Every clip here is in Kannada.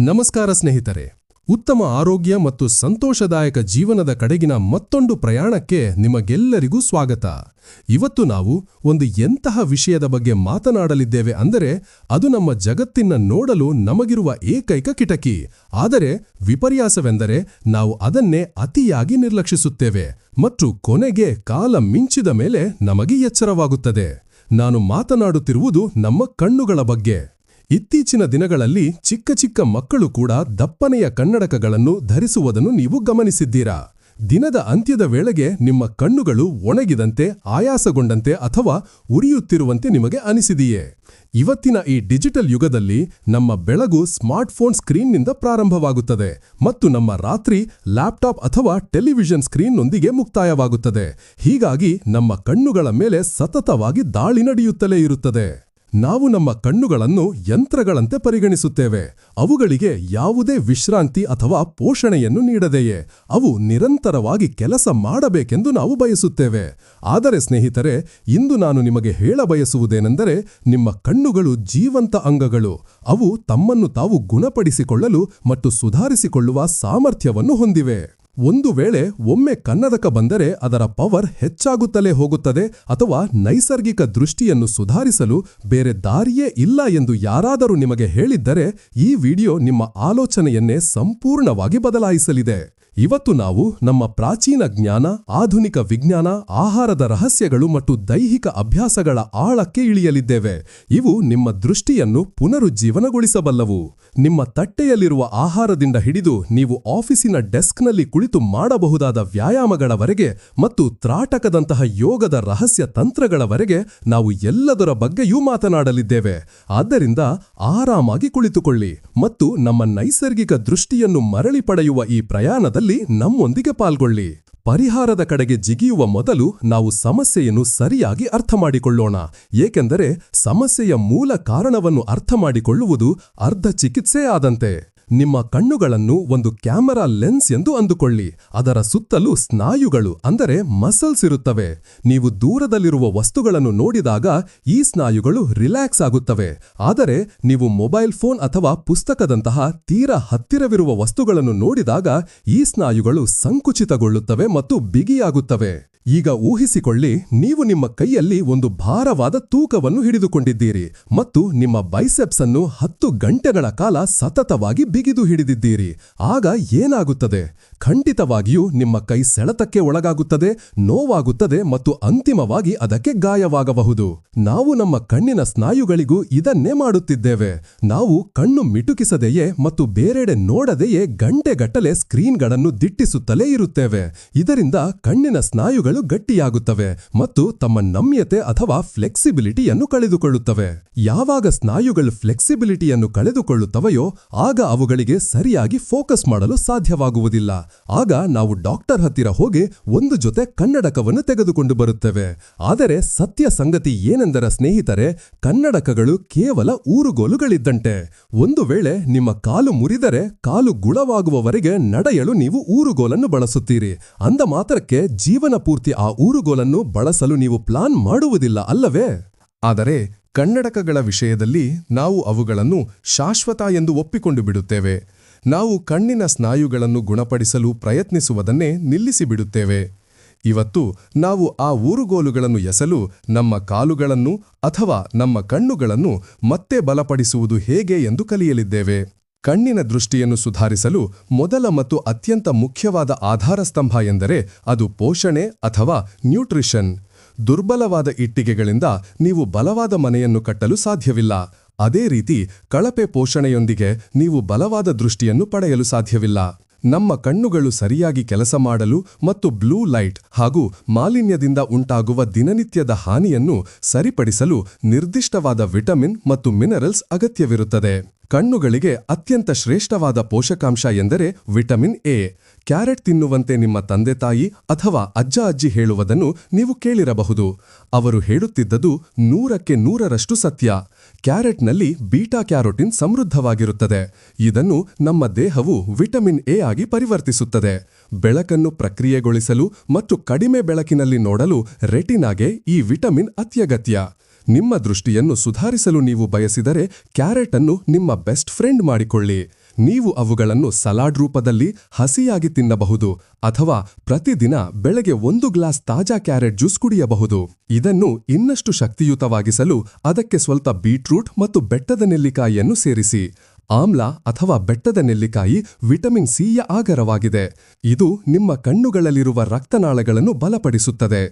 ನಮಸ್ಕಾರ ಸ್ನೇಹಿತರೆ. ಉತ್ತಮ ಆರೋಗ್ಯ ಮತ್ತು ಸಂತೋಷದಾಯಕ ಜೀವನದ ಕಡೆಗಿನ ಮತ್ತೊಂದು ಪ್ರಯಾಣಕ್ಕೆ ನಿಮಗೆಲ್ಲರಿಗೂ ಸ್ವಾಗತ. ಇವತ್ತು ನಾವು ಒಂದು ಎಂತಹ ವಿಷಯದ ಬಗ್ಗೆ ಮಾತನಾಡಲಿದ್ದೇವೆ ಅಂದರೆ, ಅದು ನಮ್ಮ ಜಗತ್ತಿನ ನೋಡಲು ನಮಗಿರುವ ಏಕೈಕ ಕಿಟಕಿ. ಆದರೆ, ವಿಪರ್ಯಾಸವೆಂದರೆ ನಾವು ಅದನ್ನೇ ಅತಿಯಾಗಿ ನಿರ್ಲಕ್ಷಿಸುತ್ತೇವೆ ಮತ್ತು ಕೊನೆಗೆ ಕಾಲ ಮಿಂಚಿದ ಮೇಲೆ ನಮಗೆ ಎಚ್ಚರವಾಗುತ್ತದೆ. ನಾನು ಮಾತನಾಡುತ್ತಿರುವುದು ನಮ್ಮ ಕಣ್ಣುಗಳ ಬಗ್ಗೆ. ಇತ್ತೀಚಿನ ದಿನಗಳಲ್ಲಿ ಚಿಕ್ಕ ಚಿಕ್ಕ ಮಕ್ಕಳು ಕೂಡ ದಪ್ಪನೆಯ ಕನ್ನಡಕಗಳನ್ನು ಧರಿಸುವುದನ್ನು ನೀವು ಗಮನಿಸಿದ್ದೀರಾ? ದಿನದ ಅಂತ್ಯದ ವೇಳೆಗೆ ನಿಮ್ಮ ಕಣ್ಣುಗಳು ಒಣಗಿದಂತೆ, ಆಯಾಸಗೊಂಡಂತೆ ಅಥವಾ ಉರಿಯುತ್ತಿರುವಂತೆ ನಿಮಗೆ ಅನಿಸಿದೆಯೇ? ಇವತ್ತಿನ ಈ ಡಿಜಿಟಲ್ ಯುಗದಲ್ಲಿ ನಮ್ಮ ಬೆಳಗು ಸ್ಮಾರ್ಟ್ಫೋನ್ ಸ್ಕ್ರೀನ್ನಿಂದ ಪ್ರಾರಂಭವಾಗುತ್ತದೆ ಮತ್ತು ನಮ್ಮ ರಾತ್ರಿ ಲ್ಯಾಪ್ಟಾಪ್ ಅಥವಾ ಟೆಲಿವಿಷನ್ ಸ್ಕ್ರೀನ್ನೊಂದಿಗೆ ಮುಕ್ತಾಯವಾಗುತ್ತದೆ. ಹೀಗಾಗಿ ನಮ್ಮ ಕಣ್ಣುಗಳ ಮೇಲೆ ಸತತವಾಗಿ ದಾಳಿ ನಡೆಯುತ್ತಲೇ ಇರುತ್ತದೆ. ನಾವು ನಮ್ಮ ಕಣ್ಣುಗಳನ್ನು ಯಂತ್ರಗಳಂತೆ ಪರಿಗಣಿಸುತ್ತೇವೆ. ಅವುಗಳಿಗೆ ಯಾವುದೇ ವಿಶ್ರಾಂತಿ ಅಥವಾ ಪೋಷಣೆಯನ್ನು ನೀಡದೆಯೇ? ಅವು ನಿರಂತರವಾಗಿ ಕೆಲಸ ಮಾಡಬೇಕೆಂದು ನಾವು ಬಯಸುತ್ತೇವೆ. ಆದರೆ ಸ್ನೇಹಿತರೆ, ಇಂದು ನಾನು ನಿಮಗೆ ಹೇಳಬಯಸುವುದೇನೆಂದರೆ ನಿಮ್ಮ ಕಣ್ಣುಗಳು ಜೀವಂತ ಅಂಗಗಳು. ಅವು ತಮ್ಮನ್ನು ತಾವು ಗುಣಪಡಿಸಿಕೊಳ್ಳಲು ಮತ್ತು ಸುಧಾರಿಸಿಕೊಳ್ಳುವ ಸಾಮರ್ಥ್ಯವನ್ನು ಹೊಂದಿವೆ. ಒಂದು ವೇಳೆ ಒಮ್ಮೆ ಕನ್ನಡಕ ಬಂದರೆ ಅದರ ಪವರ್ ಹೆಚ್ಚಾಗುತ್ತಲೇ ಹೋಗುತ್ತದೆ ಅಥವಾ ನೈಸರ್ಗಿಕ ದೃಷ್ಟಿಯನ್ನು ಸುಧಾರಿಸಲು ಬೇರೆ ದಾರಿಯೇ ಇಲ್ಲ ಎಂದು ಯಾರಾದರೂ ನಿಮಗೆ ಹೇಳಿದ್ದರೆ ಈ ವಿಡಿಯೋ ನಿಮ್ಮ ಆಲೋಚನೆಯನ್ನೇ ಸಂಪೂರ್ಣವಾಗಿ ಬದಲಾಯಿಸಲಿದೆ. ಇವತ್ತು ನಾವು ನಮ್ಮ ಪ್ರಾಚೀನ ಜ್ಞಾನ, ಆಧುನಿಕ ವಿಜ್ಞಾನ, ಆಹಾರದ ರಹಸ್ಯಗಳು ಮತ್ತು ದೈಹಿಕ ಅಭ್ಯಾಸಗಳ ಆಳಕ್ಕೆ ಇಳಿಯಲಿದ್ದೇವೆ. ಇವು ನಿಮ್ಮ ದೃಷ್ಟಿಯನ್ನು ಪುನರುಜ್ಜೀವನಗೊಳಿಸಬಲ್ಲವು. ನಿಮ್ಮ ತಟ್ಟೆಯಲ್ಲಿರುವ ಆಹಾರದಿಂದ ಹಿಡಿದು ನೀವು ಆಫೀಸಿನ ಡೆಸ್ಕ್ನಲ್ಲಿ ಕುಳಿತು ಮಾಡಬಹುದಾದ ವ್ಯಾಯಾಮಗಳವರೆಗೆ ಮತ್ತು ತ್ರಾಟಕದಂತಹ ಯೋಗದ ರಹಸ್ಯ ತಂತ್ರಗಳವರೆಗೆ ನಾವು ಎಲ್ಲದರ ಬಗ್ಗೆಯೂ ಮಾತನಾಡಲಿದ್ದೇವೆ. ಆದ್ದರಿಂದ ಆರಾಮಾಗಿ ಕುಳಿತುಕೊಳ್ಳಿ ಮತ್ತು ನಮ್ಮ ನೈಸರ್ಗಿಕ ದೃಷ್ಟಿಯನ್ನು ಮರಳಿ ಪಡೆಯುವ ಈ ಪ್ರಯಾಣದಲ್ಲಿ ನಮ್ಮೊಂದಿಗೆ ಪಾಲ್ಗೊಳ್ಳಿ. ಪರಿಹಾರದ ಕಡೆಗೆ ಜಿಗಿಯುವ ಮೊದಲು ನಾವು ಸಮಸ್ಯೆಯನ್ನು ಸರಿಯಾಗಿ ಅರ್ಥಮಾಡಿಕೊಳ್ಳೋಣ. ಏಕೆಂದರೆ ಸಮಸ್ಯೆಯ ಮೂಲ ಕಾರಣವನ್ನು ಅರ್ಥಮಾಡಿಕೊಳ್ಳುವುದು ಅರ್ಧ ಚಿಕಿತ್ಸೆ ಆದಂತೆ ನಿಮ್ಮ ಕಣ್ಣುಗಳನ್ನು ಒಂದು ಕ್ಯಾಮೆರಾ ಲೆನ್ಸ್ ಎಂದು ಅಂದುಕೊಳ್ಳಿ. ಅದರ ಸುತ್ತಲೂ ಸ್ನಾಯುಗಳು, ಅಂದರೆ ಮಸಲ್ಸ್ ಇರುತ್ತವೆ. ನೀವು ದೂರದಲ್ಲಿರುವ ವಸ್ತುಗಳನ್ನು ನೋಡಿದಾಗ ಈ ಸ್ನಾಯುಗಳು ರಿಲ್ಯಾಕ್ಸ್ ಆಗುತ್ತವೆ. ಆದರೆ ನೀವು ಮೊಬೈಲ್ ಫೋನ್ ಅಥವಾ ಪುಸ್ತಕದಂತಹ ತೀರ ಹತ್ತಿರವಿರುವ ವಸ್ತುಗಳನ್ನು ನೋಡಿದಾಗ ಈ ಸ್ನಾಯುಗಳು ಸಂಕುಚಿತಗೊಳ್ಳುತ್ತವೆ ಮತ್ತು ಬಿಗಿಯಾಗುತ್ತವೆ. ಈಗ ಊಹಿಸಿಕೊಳ್ಳಿ, ನೀವು ನಿಮ್ಮ ಕೈಯಲ್ಲಿ ಒಂದು ಭಾರವಾದ ತೂಕವನ್ನು ಹಿಡಿದುಕೊಂಡಿದ್ದೀರಿ ಮತ್ತು ನಿಮ್ಮ ಬೈಸೆಪ್ಸ್ ಅನ್ನು ಹತ್ತು ಗಂಟೆಗಳ ಕಾಲ ಸತತವಾಗಿ ಬಿಗಿದು ಹಿಡಿದಿದ್ದೀರಿ. ಆಗ ಏನಾಗುತ್ತದೆ? ಖಂಡಿತವಾಗಿಯೂ ನಿಮ್ಮ ಕೈ ಸೆಳೆತಕ್ಕೆ ಒಳಗಾಗುತ್ತದೆ, ನೋವಾಗುತ್ತದೆ ಮತ್ತು ಅಂತಿಮವಾಗಿ ಅದಕ್ಕೆ ಗಾಯವಾಗಬಹುದು. ನಾವು ನಮ್ಮ ಕಣ್ಣಿನ ಸ್ನಾಯುಗಳಿಗೂ ಇದನ್ನೇ ಮಾಡುತ್ತಿದ್ದೇವೆ. ನಾವು ಕಣ್ಣು ಮಿಟುಕಿಸದೆಯೇ ಮತ್ತು ಬೇರೆಡೆ ನೋಡದೆಯೇ ಗಂಟೆಗಟ್ಟಲೆ ಸ್ಕ್ರೀನ್ಗಳನ್ನು ದಿಟ್ಟಿಸುತ್ತಲೇ ಇರುತ್ತೇವೆ. ಇದರಿಂದ ಕಣ್ಣಿನ ಸ್ನಾಯುಗಳು ಗಟ್ಟಿಯಾಗುತ್ತವೆ ಮತ್ತು ತಮ್ಮ ನಮ್ಯತೆ ಅಥವಾ ಫ್ಲೆಕ್ಸಿಬಿಲಿಟಿಯನ್ನು ಕಳೆದುಕೊಳ್ಳುತ್ತವೆ. ಯಾವಾಗ ಸ್ನಾಯುಗಳು ಫ್ಲೆಕ್ಸಿಬಿಲಿಟಿಯನ್ನು ಕಳೆದುಕೊಳ್ಳುತ್ತವೆಯೋ ಆಗ ಅವುಗಳಿಗೆ ಸರಿಯಾಗಿ ಫೋಕಸ್ ಮಾಡಲು ಸಾಧ್ಯವಾಗುವುದಿಲ್ಲ. ಆಗ ನಾವು ಡಾಕ್ಟರ್ ಹತ್ತಿರ ಹೋಗಿ ಒಂದು ಜೊತೆ ಕನ್ನಡಕವನ್ನು ತೆಗೆದುಕೊಂಡು ಬರುತ್ತೇವೆ. ಆದರೆ ಸತ್ಯ ಸಂಗತಿ ಏನೆಂದರೆ ಸ್ನೇಹಿತರೆ, ಕನ್ನಡಕಗಳು ಕೇವಲ ಊರುಗೋಲುಗಳಿದ್ದಂತೆ. ಒಂದು ವೇಳೆ ನಿಮ್ಮ ಕಾಲು ಮುರಿದರೆ ಕಾಲು ಗುಳವಾಗುವವರೆಗೆ ನಡೆಯಲು ನೀವು ಊರುಗೋಲನ್ನು ಬಳಸುತ್ತೀರಿ. ಅಂದ ಮಾತ್ರಕ್ಕೆ ಜೀವನ ಪೂರ್ತಿ ಆ ಊರುಗೋಲನ್ನು ಬಳಸಲು ನೀವು ಪ್ಲಾನ್ ಮಾಡುವುದಿಲ್ಲ, ಅಲ್ಲವೇ? ಆದರೆ ಕನ್ನಡಕಗಳ ವಿಷಯದಲ್ಲಿ ನಾವು ಅವುಗಳನ್ನು ಶಾಶ್ವತ ಎಂದು ಒಪ್ಪಿಕೊಂಡು ಬಿಡುತ್ತೇವೆ. ನಾವು ಕಣ್ಣಿನ ಸ್ನಾಯುಗಳನ್ನು ಗುಣಪಡಿಸಲು ಪ್ರಯತ್ನಿಸುವುದನ್ನೇ ನಿಲ್ಲಿಸಿಬಿಡುತ್ತೇವೆ. ಇವತ್ತು ನಾವು ಆ ಊರುಗೋಲುಗಳನ್ನು ಎಸಲು ನಮ್ಮ ಕಾಲುಗಳನ್ನು ಅಥವಾ ನಮ್ಮ ಕಣ್ಣುಗಳನ್ನು ಮತ್ತೆ ಬಲಪಡಿಸುವುದು ಹೇಗೆ ಎಂದು ಕಲಿಯಲಿದ್ದೇವೆ. ಕಣ್ಣಿನ ದೃಷ್ಟಿಯನ್ನು ಸುಧಾರಿಸಲು ಮೊದಲ ಮತ್ತು ಅತ್ಯಂತ ಮುಖ್ಯವಾದ ಆಧಾರಸ್ತಂಭ ಎಂದರೆ ಅದು ಪೋಷಣೆ ಅಥವಾ ನ್ಯೂಟ್ರಿಷನ್. ದುರ್ಬಲವಾದ ಇಟ್ಟಿಗೆಗಳಿಂದ ನೀವು ಬಲವಾದ ಮನೆಯನ್ನು ಕಟ್ಟಲು ಸಾಧ್ಯವಿಲ್ಲ. ಅದೇ ರೀತಿ ಕಳಪೆ ಪೋಷಣೆಯೊಂದಿಗೆ ನೀವು ಬಲವಾದ ದೃಷ್ಟಿಯನ್ನು ಪಡೆಯಲು ಸಾಧ್ಯವಿಲ್ಲ. ನಮ್ಮ ಕಣ್ಣುಗಳು ಸರಿಯಾಗಿ ಕೆಲಸ ಮಾಡಲು ಮತ್ತು ಬ್ಲೂ ಲೈಟ್ ಹಾಗೂ ಮಾಲಿನ್ಯದಿಂದ ಉಂಟಾಗುವ ದಿನನಿತ್ಯದ ಹಾನಿಯನ್ನು ಸರಿಪಡಿಸಲು ನಿರ್ದಿಷ್ಟವಾದ ವಿಟಮಿನ್ ಮತ್ತು ಮಿನರಲ್ಸ್ ಅಗತ್ಯವಿರುತ್ತದೆ. ಕಣ್ಣುಗಳಿಗೆ ಅತ್ಯಂತ ಶ್ರೇಷ್ಠವಾದ ಪೋಷಕಾಂಶ ಎಂದರೆ ವಿಟಮಿನ್ ಎ. ಕ್ಯಾರೆಟ್ ತಿನ್ನುವಂತೆ ನಿಮ್ಮ ತಂದೆ ತಾಯಿ ಅಥವಾ ಅಜ್ಜ ಅಜ್ಜಿ ಹೇಳುವುದನ್ನು ನೀವು ಕೇಳಿರಬಹುದು. ಅವರು ಹೇಳುತ್ತಿದ್ದದು ನೂರಕ್ಕೆ ನೂರರಷ್ಟು ಸತ್ಯ. ಕ್ಯಾರೆಟ್ನಲ್ಲಿ ಬೀಟಾ ಕ್ಯಾರೋಟಿನ್ ಸಮೃದ್ಧವಾಗಿರುತ್ತದೆ. ಇದನ್ನು ನಮ್ಮ ದೇಹವು ವಿಟಮಿನ್ ಎ ಆಗಿ ಪರಿವರ್ತಿಸುತ್ತದೆ. ಬೆಳಕನ್ನು ಪ್ರಕ್ರಿಯೆಗೊಳಿಸಲು ಮತ್ತು ಕಡಿಮೆ ಬೆಳಕಿನಲ್ಲಿ ನೋಡಲು ರೆಟಿನಾಗೆ ಈ ವಿಟಮಿನ್ ಅತ್ಯಗತ್ಯ. ನಿಮ್ಮ ದೃಷ್ಟಿಯನ್ನು ಸುಧಾರಿಸಲು ನೀವು ಬಯಸಿದರೆ ಕ್ಯಾರೆಟ್ ಅನ್ನು ನಿಮ್ಮ ಬೆಸ್ಟ್ ಫ್ರೆಂಡ್ ಮಾಡಿಕೊಳ್ಳಿ. ನೀವು ಅವುಗಳನ್ನು ಸಲಾಡ್ ರೂಪದಲ್ಲಿ ಹಸಿಯಾಗಿ ತಿನ್ನಬಹುದು ಅಥವಾ ಪ್ರತಿದಿನ ಬೆಳಗ್ಗೆ ಒಂದು ಗ್ಲಾಸ್ ತಾಜಾ ಕ್ಯಾರೆಟ್ ಜ್ಯೂಸ್ ಕುಡಿಯಬಹುದು. ಇದನ್ನು ಇನ್ನಷ್ಟು ಶಕ್ತಿಯುತವಾಗಿಸಲು ಅದಕ್ಕೆ ಸ್ವಲ್ಪ ಬೀಟ್ರೂಟ್ ಮತ್ತು ಬೆಟ್ಟದ ನೆಲ್ಲಿಕಾಯಿಯನ್ನು ಸೇರಿಸಿ. ಆಮ್ಲ ಅಥವಾ ಬೆಟ್ಟದ ನೆಲ್ಲಿಕಾಯಿ ವಿಟಮಿನ್ ಸಿಯ ಆಗರವಾಗಿದೆ. ಇದು ನಿಮ್ಮ ಕಣ್ಣುಗಳಲ್ಲಿರುವ ರಕ್ತನಾಳಗಳನ್ನು ಬಲಪಡಿಸುತ್ತದೆ.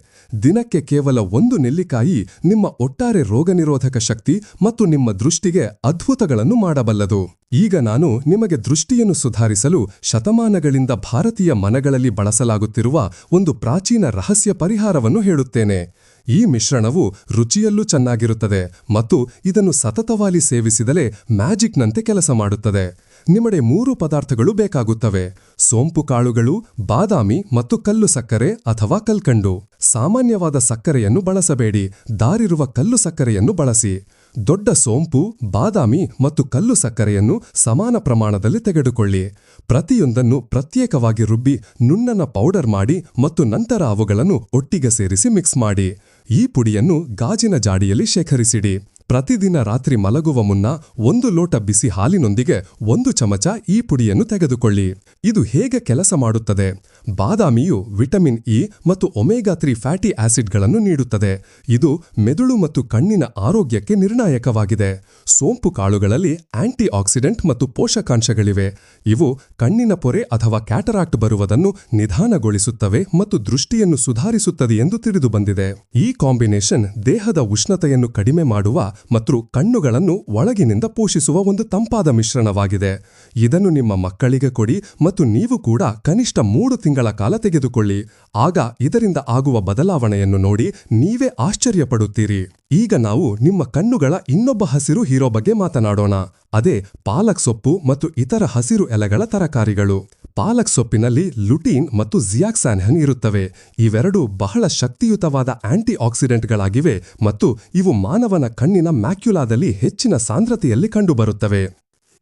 ದಿನಕ್ಕೆ ಕೇವಲ ಒಂದು ನೆಲ್ಲಿಕಾಯಿ ನಿಮ್ಮ ಒಟ್ಟಾರೆ ರೋಗನಿರೋಧಕ ಶಕ್ತಿ ಮತ್ತು ನಿಮ್ಮ ದೃಷ್ಟಿಗೆ ಅದ್ಭುತಗಳನ್ನು ಮಾಡಬಲ್ಲದು. ಈಗ ನಾನು ನಿಮಗೆ ದೃಷ್ಟಿಯನ್ನು ಸುಧಾರಿಸಲು ಶತಮಾನಗಳಿಂದ ಭಾರತೀಯ ಮನಗಳಲ್ಲಿ ಬಳಸಲಾಗುತ್ತಿರುವ ಒಂದು ಪ್ರಾಚೀನ ರಹಸ್ಯ ಪರಿಹಾರವನ್ನು ಹೇಳುತ್ತೇನೆ. ಈ ಮಿಶ್ರಣವು ರುಚಿಯಲ್ಲೂ ಚೆನ್ನಾಗಿರುತ್ತದೆ ಮತ್ತು ಇದನ್ನು ಸತತವಾಗಿ ಸೇವಿಸಿದರೆ ಮ್ಯಾಜಿಕ್ನಂತೆ ಕೆಲಸ ಮಾಡುತ್ತದೆ. ನಿಮ್ಮಡೆ ಮೂರು ಪದಾರ್ಥಗಳು ಬೇಕಾಗುತ್ತವೆ. ಸೋಂಪು ಕಾಳುಗಳು, ಬಾದಾಮಿ ಮತ್ತು ಕಲ್ಲು ಸಕ್ಕರೆ ಅಥವಾ ಕಲ್ಕಂಡು. ಸಾಮಾನ್ಯವಾದ ಸಕ್ಕರೆಯನ್ನು ಬಳಸಬೇಡಿ. ದಾರಿರುವ ಕಲ್ಲು ಸಕ್ಕರೆಯನ್ನು ಬಳಸಿ. ದೊಡ್ಡ ಸೋಂಪು, ಬಾದಾಮಿ ಮತ್ತು ಕಲ್ಲು ಸಕ್ಕರೆಯನ್ನು ಸಮಾನ ಪ್ರಮಾಣದಲ್ಲಿ ತೆಗೆದುಕೊಳ್ಳಿ. ಪ್ರತಿಯೊಂದನ್ನು ಪ್ರತ್ಯೇಕವಾಗಿ ರುಬ್ಬಿ ನುಣ್ಣನ ಪೌಡರ್ ಮಾಡಿ ಮತ್ತು ನಂತರ ಅವುಗಳನ್ನು ಒಟ್ಟಿಗೆ ಸೇರಿಸಿ ಮಿಕ್ಸ್ ಮಾಡಿ. ಈ ಪುಡಿಯನ್ನು ಗಾಜಿನ ಜಾಡಿಯಲ್ಲಿ ಶೇಖರಿಸಿಡಿ. ಪ್ರತಿದಿನ ರಾತ್ರಿ ಮಲಗುವ ಮುನ್ನ ಒಂದು ಲೋಟ ಬಿಸಿ ಹಾಲಿನೊಂದಿಗೆ ಒಂದು ಚಮಚ ಈ ಪುಡಿಯನ್ನು ತೆಗೆದುಕೊಳ್ಳಿ. ಇದು ಹೇಗೆ ಕೆಲಸ ಮಾಡುತ್ತದೆ? ಬಾದಾಮಿಯು ವಿಟಮಿನ್ ಇ ಮತ್ತು ಒಮೆಗಾ ತ್ರೀ ಫ್ಯಾಟಿ ಆಸಿಡ್ಗಳನ್ನು ನೀಡುತ್ತದೆ. ಇದು ಮೆದುಳು ಮತ್ತು ಕಣ್ಣಿನ ಆರೋಗ್ಯಕ್ಕೆ ನಿರ್ಣಾಯಕವಾಗಿದೆ. ಸೋಂಪು ಕಾಳುಗಳಲ್ಲಿ ಆಂಟಿ ಆಕ್ಸಿಡೆಂಟ್ ಮತ್ತು ಪೋಷಕಾಂಶಗಳಿವೆ. ಇವು ಕಣ್ಣಿನ ಪೊರೆ ಅಥವಾ ಕ್ಯಾಟರಾಕ್ಟ್ ಬರುವುದನ್ನು ನಿಧಾನಗೊಳಿಸುತ್ತವೆ ಮತ್ತು ದೃಷ್ಟಿಯನ್ನು ಸುಧಾರಿಸುತ್ತದೆ ಎಂದು ತಿಳಿದುಬಂದಿದೆ. ಈ ಕಾಂಬಿನೇಷನ್ ದೇಹದ ಉಷ್ಣತೆಯನ್ನು ಕಡಿಮೆ ಮಾಡುವ ಮತ್ತು ಕಣ್ಣುಗಳನ್ನು ಒಳಗಿನಿಂದ ಪೋಷಿಸುವ ಒಂದು ತಂಪಾದ ಮಿಶ್ರಣವಾಗಿದೆ. ಇದನ್ನು ನಿಮ್ಮ ಮಕ್ಕಳಿಗೆ ಕೊಡಿ ಮತ್ತು ನೀವು ಕೂಡ ಕನಿಷ್ಠ ಮೂರು ತಿಂಗಳ ಕಾಲ ತೆಗೆದುಕೊಳ್ಳಿ. ಆಗ ಇದರಿಂದ ಆಗುವ ಬದಲಾವಣೆಯನ್ನು ನೋಡಿ ನೀವೇ ಆಶ್ಚರ್ಯಪಡುತ್ತೀರಿ. ಈಗ ನಾವು ನಿಮ್ಮ ಕಣ್ಣುಗಳ ಇನ್ನೊಬ್ಬ ಹಸಿರು ಹೀರೋ ಬಗ್ಗೆ ಮಾತನಾಡೋಣ. ಅದೇ ಪಾಲಕ್ ಸೊಪ್ಪು ಮತ್ತು ಇತರ ಹಸಿರು ಎಲೆಗಳ ತರಕಾರಿಗಳು. ಪಾಲಕ್ ಸೊಪ್ಪಿನಲ್ಲಿ ಲುಟೀನ್ ಮತ್ತು ಜಿಯಾಕ್ಸಾನ್ಹನ್ ಇರುತ್ತವೆ. ಇವೆರಡೂ ಬಹಳ ಶಕ್ತಿಯುತವಾದ ಆಂಟಿ ಆಕ್ಸಿಡೆಂಟ್ಗಳಾಗಿವೆ ಮತ್ತು ಇವು ಮಾನವನ ಕಣ್ಣಿನ ಮ್ಯಾಕ್ಯುಲಾದಲ್ಲಿ ಹೆಚ್ಚಿನ ಸಾಂದ್ರತೆಯಲ್ಲಿ ಕಂಡುಬರುತ್ತವೆ.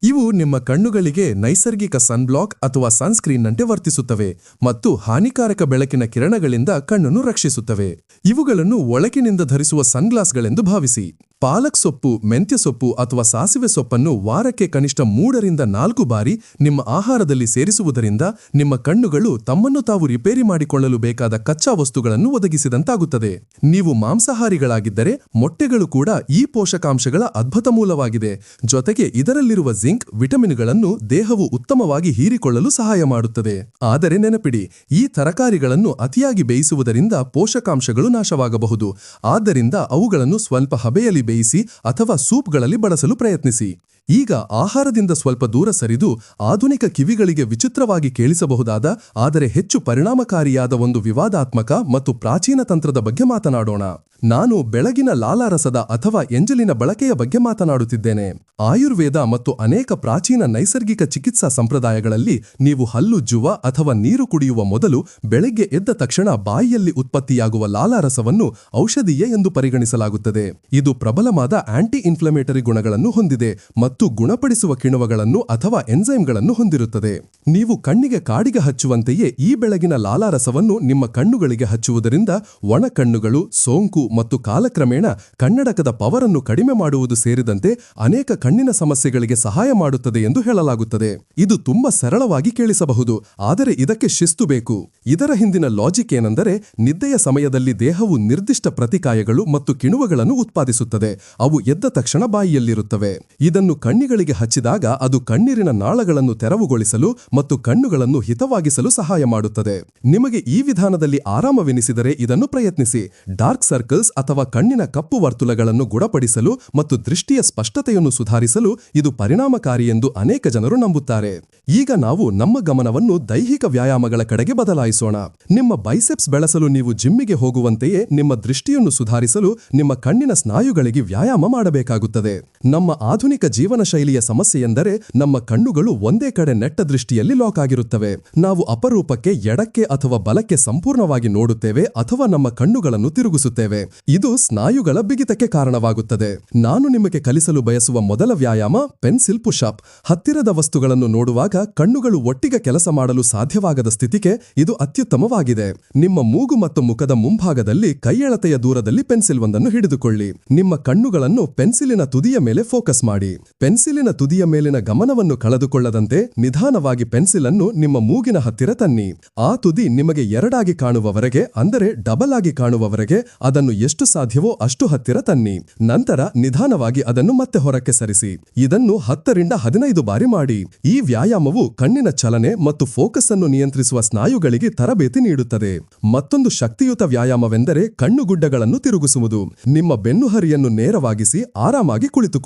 ಇವು ನಿಮ್ಮ ಕಣ್ಣುಗಳಿಗೆ ನೈಸರ್ಗಿಕ ಸನ್ಬ್ಲಾಕ್ ಅಥವಾ ಸನ್ಸ್ಕ್ರೀನ್ನಂತೆ ವರ್ತಿಸುತ್ತವೆ ಮತ್ತು ಹಾನಿಕಾರಕ ಬೆಳಕಿನ ಕಿರಣಗಳಿಂದ ಕಣ್ಣನ್ನು ರಕ್ಷಿಸುತ್ತವೆ. ಇವುಗಳನ್ನು ಒಳಕಿನಿಂದ ಧರಿಸುವ ಸನ್ಗ್ಲಾಸ್ಗಳೆಂದು ಭಾವಿಸಿ. ಪಾಲಕ್ ಸೊಪ್ಪು, ಮೆಂತ್ಯ ಸೊಪ್ಪು ಅಥವಾ ಸಾಸಿವೆ ಸೊಪ್ಪನ್ನು ವಾರಕ್ಕೆ ಕನಿಷ್ಠ ಮೂರರಿಂದ ನಾಲ್ಕು ಬಾರಿ ನಿಮ್ಮ ಆಹಾರದಲ್ಲಿ ಸೇರಿಸುವುದರಿಂದ ನಿಮ್ಮ ಕಣ್ಣುಗಳು ತಮ್ಮನ್ನು ತಾವು ರಿಪೇರಿ ಮಾಡಿಕೊಳ್ಳಲು ಬೇಕಾದ ಕಚ್ಚಾ ವಸ್ತುಗಳನ್ನು ಒದಗಿಸಿದಂತಾಗುತ್ತದೆ. ನೀವು ಮಾಂಸಾಹಾರಿಗಳಾಗಿದ್ದರೆ ಮೊಟ್ಟೆಗಳು ಕೂಡ ಈ ಪೋಷಕಾಂಶಗಳ ಅದ್ಭುತ ಮೂಲವಾಗಿದೆ. ಜೊತೆಗೆ ಇದರಲ್ಲಿರುವ ಜಿಂಕ್ ವಿಟಮಿನ್ಗಳನ್ನು ದೇಹವು ಉತ್ತಮವಾಗಿ ಹೀರಿಕೊಳ್ಳಲು ಸಹಾಯ ಮಾಡುತ್ತದೆ. ಆದರೆ ನೆನಪಿಡಿ, ಈ ತರಕಾರಿಗಳನ್ನು ಅತಿಯಾಗಿ ಬೇಯಿಸುವುದರಿಂದ ಪೋಷಕಾಂಶಗಳು ನಾಶವಾಗಬಹುದು. ಆದ್ದರಿಂದ ಅವುಗಳನ್ನು ಸ್ವಲ್ಪ ಹಬೆಯಲ್ಲಿ ಬೇಯಿಸಿ ಅಥವಾ ಸೂಪ್ಗಳಲ್ಲಿ ಬಳಸಲು ಪ್ರಯತ್ನಿಸಿ. ಈಗ ಆಹಾರದಿಂದ ಸ್ವಲ್ಪ ದೂರ ಸರಿದು ಆಧುನಿಕ ಕಿವಿಗಳಿಗೆ ವಿಚಿತ್ರವಾಗಿ ಕೇಳಿಸಬಹುದಾದ, ಆದರೆ ಹೆಚ್ಚು ಪರಿಣಾಮಕಾರಿಯಾದ ಒಂದು ವಿವಾದಾತ್ಮಕ ಮತ್ತು ಪ್ರಾಚೀನ ತಂತ್ರದ ಬಗ್ಗೆ ಮಾತನಾಡೋಣ. ನಾನು ಬೆಳಗಿನ ಲಾಲಾರಸದ ಅಥವಾ ಎಂಜಲಿನ ಬಳಕೆಯ ಬಗ್ಗೆ ಮಾತನಾಡುತ್ತಿದ್ದೇನೆ. ಆಯುರ್ವೇದ ಮತ್ತು ಅನೇಕ ಪ್ರಾಚೀನ ನೈಸರ್ಗಿಕ ಚಿಕಿತ್ಸಾ ಸಂಪ್ರದಾಯಗಳಲ್ಲಿ ನೀವು ಹಲ್ಲುಜ್ಜುವ ಅಥವಾ ನೀರು ಕುಡಿಯುವ ಮೊದಲು ಬೆಳಗ್ಗೆ ಎದ್ದ ತಕ್ಷಣ ಬಾಯಿಯಲ್ಲಿ ಉತ್ಪತ್ತಿಯಾಗುವ ಲಾಲಾರಸವನ್ನು ಔಷಧೀಯ ಎಂದು ಪರಿಗಣಿಸಲಾಗುತ್ತದೆ. ಇದು ಪ್ರಬಲವಾದ ಆಂಟಿ ಇನ್ಫ್ಲಮೇಟರಿ ಗುಣಗಳನ್ನು ಹೊಂದಿದೆ ಮತ್ತು ಗುಣಪಡಿಸುವ ಕಿಣುವಗಳನ್ನು ಅಥವಾ ಎನ್ಸೈಮ್ಗಳನ್ನು ಹೊಂದಿರುತ್ತದೆ. ನೀವು ಕಣ್ಣಿಗೆ ಕಾಡಿಗೆ ಹಚ್ಚುವಂತೆಯೇ ಈ ಬೆಳಗಿನ ಲಾಲಾರಸವನ್ನು ನಿಮ್ಮ ಕಣ್ಣುಗಳಿಗೆ ಹಚ್ಚುವುದರಿಂದ ಒಣ ಕಣ್ಣುಗಳು, ಸೋಂಕು ಮತ್ತು ಕಾಲಕ್ರಮೇಣ ಕನ್ನಡಕದ ಪವರನ್ನು ಕಡಿಮೆ ಮಾಡುವುದು ಸೇರಿದಂತೆ ಅನೇಕ ಕಣ್ಣಿನ ಸಮಸ್ಯೆಗಳಿಗೆ ಸಹಾಯ ಮಾಡುತ್ತದೆ ಎಂದು ಹೇಳಲಾಗುತ್ತದೆ. ಇದು ತುಂಬಾ ಸರಳವಾಗಿ ಕೇಳಿಸಬಹುದು, ಆದರೆ ಇದಕ್ಕೆ ಶಿಸ್ತು ಬೇಕು. ಇದರ ಹಿಂದಿನ ಲಾಜಿಕ್ ಏನೆಂದರೆ ನಿದ್ದೆಯ ಸಮಯದಲ್ಲಿ ದೇಹವು ನಿರ್ದಿಷ್ಟ ಪ್ರತಿಕಾಯಗಳು ಮತ್ತು ಕಿಣುವಗಳನ್ನು ಉತ್ಪಾದಿಸುತ್ತದೆ, ಅವು ಎದ್ದ ತಕ್ಷಣ ಬಾಯಿಯಲ್ಲಿರುತ್ತವೆ. ಇದನ್ನು ಕಣ್ಣಿಗಳಿಗೆ ಹಚ್ಚಿದಾಗ ಅದು ಕಣ್ಣೀರಿನ ನಾಳಗಳನ್ನು ತೆರವುಗೊಳಿಸಲು ಮತ್ತು ಕಣ್ಣುಗಳನ್ನು ಹಿತವಾಗಿಸಲು ಸಹಾಯ ಮಾಡುತ್ತದೆ. ನಿಮಗೆ ಈ ವಿಧಾನದಲ್ಲಿ ಆರಾಮವೆನಿಸಿದರೆ ಇದನ್ನು ಪ್ರಯತ್ನಿಸಿ. ಡಾರ್ಕ್ ಸರ್ಕಲ್ಸ್ ಅಥವಾ ಕಣ್ಣಿನ ಕಪ್ಪು ವರ್ತುಲಗಳನ್ನು ಗುಣಪಡಿಸಲು ಮತ್ತು ದೃಷ್ಟಿಯ ಸ್ಪಷ್ಟತೆಯನ್ನು ಸುಧಾರಿಸಲು ಇದು ಪರಿಣಾಮಕಾರಿ ಎಂದು ಅನೇಕ ಜನರು ನಂಬುತ್ತಾರೆ. ಈಗ ನಾವು ನಮ್ಮ ಗಮನವನ್ನು ದೈಹಿಕ ವ್ಯಾಯಾಮಗಳ ಕಡೆಗೆ ಬದಲಾಯಿಸೋಣ. ನಿಮ್ಮ ಬೈಸೆಪ್ಸ್ ಬೆಳೆಸಲು ನೀವು ಜಿಮ್ಮಿಗೆ ಹೋಗುವಂತೆಯೇ ನಿಮ್ಮ ದೃಷ್ಟಿಯನ್ನು ಸುಧಾರಿಸಲು ನಿಮ್ಮ ಕಣ್ಣಿನ ಸ್ನಾಯುಗಳಿಗೆ ವ್ಯಾಯಾಮ ಮಾಡಬೇಕಾಗುತ್ತದೆ. ನಮ್ಮ ಆಧುನಿಕ ಜೀವನ ಶೈಲಿಯ ಸಮಸ್ಯೆಯೆಂದರೆ ನಮ್ಮ ಕಣ್ಣುಗಳು ಒಂದೇ ಕಡೆ ನೆಟ್ಟ ದೃಷ್ಟಿಯಲ್ಲಿ ಲಾಕ್ ಆಗಿರುತ್ತವೆ. ನಾವು ಅಪರೂಪಕ್ಕೆ, ಎಡಕ್ಕೆ ಅಥವಾ ಬಲಕ್ಕೆ ಸಂಪೂರ್ಣವಾಗಿ ನೋಡುತ್ತೇವೆ ಅಥವಾ ನಮ್ಮ ಕಣ್ಣುಗಳನ್ನು ತಿರುಗಿಸುತ್ತೇವೆ. ಇದು ಸ್ನಾಯುಗಳ ಬಿಗಿತಕ್ಕೆ ಕಾರಣವಾಗುತ್ತದೆ. ನಾನು ನಿಮಗೆ ಕಲಿಸಲು ಬಯಸುವ ಮೊದಲ ವ್ಯಾಯಾಮ ಪೆನ್ಸಿಲ್ ಪುಷಪ್ ಹತ್ತಿರದ ವಸ್ತುಗಳನ್ನು ನೋಡುವಾಗ ಕಣ್ಣುಗಳು ಒಟ್ಟಿಗೆ ಕೆಲಸ ಮಾಡಲು ಸಾಧ್ಯವಾಗದ ಸ್ಥಿತಿಗೆ ಇದು ಅತ್ಯುತ್ತಮವಾಗಿದೆ. ನಿಮ್ಮ ಮೂಗು ಮತ್ತು ಮುಖದ ಮುಂಭಾಗದಲ್ಲಿ ಕೈಯಳತೆಯ ದೂರದಲ್ಲಿ ಪೆನ್ಸಿಲ್ ಒಂದನ್ನು ಹಿಡಿದುಕೊಳ್ಳಿ. ನಿಮ್ಮ ಕಣ್ಣುಗಳನ್ನು ಪೆನ್ಸಿಲಿನ ತುದಿಯ ಫೋಕಸ್ ಮಾಡಿ. ಪೆನ್ಸಿಲಿನ ತುದಿಯ ಮೇಲಿನ ಗಮನವನ್ನು ಕಳೆದುಕೊಳ್ಳದಂತೆ ನಿಧಾನವಾಗಿ ಪೆನ್ಸಿಲ್ ಅನ್ನು ನಿಮ್ಮ ಮೂಗಿನ ಹತ್ತಿರ ತನ್ನಿ. ಆ ತುದಿ ನಿಮಗೆ ಎರಡಾಗಿ ಕಾಣುವವರೆಗೆ, ಅಂದರೆ ಡಬಲ್ ಆಗಿ ಕಾಣುವವರೆಗೆ ಅದನ್ನು ಎಷ್ಟು ಸಾಧ್ಯವೋ ಅಷ್ಟು ಹತ್ತಿರ ತನ್ನಿ. ನಂತರ ನಿಧಾನವಾಗಿ ಅದನ್ನು ಮತ್ತೆ ಹೊರಕ್ಕೆ ಸರಿಸಿ. ಇದನ್ನು ಹತ್ತರಿಂದ ಹದಿನೈದು ಬಾರಿ ಮಾಡಿ. ಈ ವ್ಯಾಯಾಮವು ಕಣ್ಣಿನ ಚಲನೆ ಮತ್ತು ಫೋಕಸ್ ಅನ್ನು ನಿಯಂತ್ರಿಸುವ ಸ್ನಾಯುಗಳಿಗೆ ತರಬೇತಿ ನೀಡುತ್ತದೆ. ಮತ್ತೊಂದು ಶಕ್ತಿಯುತ ವ್ಯಾಯಾಮವೆಂದರೆ ಕಣ್ಣುಗುಡ್ಡಗಳನ್ನು ತಿರುಗಿಸುವುದು. ನಿಮ್ಮ ಬೆನ್ನುಹರಿಯನ್ನು ನೇರವಾಗಿಸಿ ಆರಾಮಾಗಿ ಕುಳಿತುಕೊಳ್ಳಿ.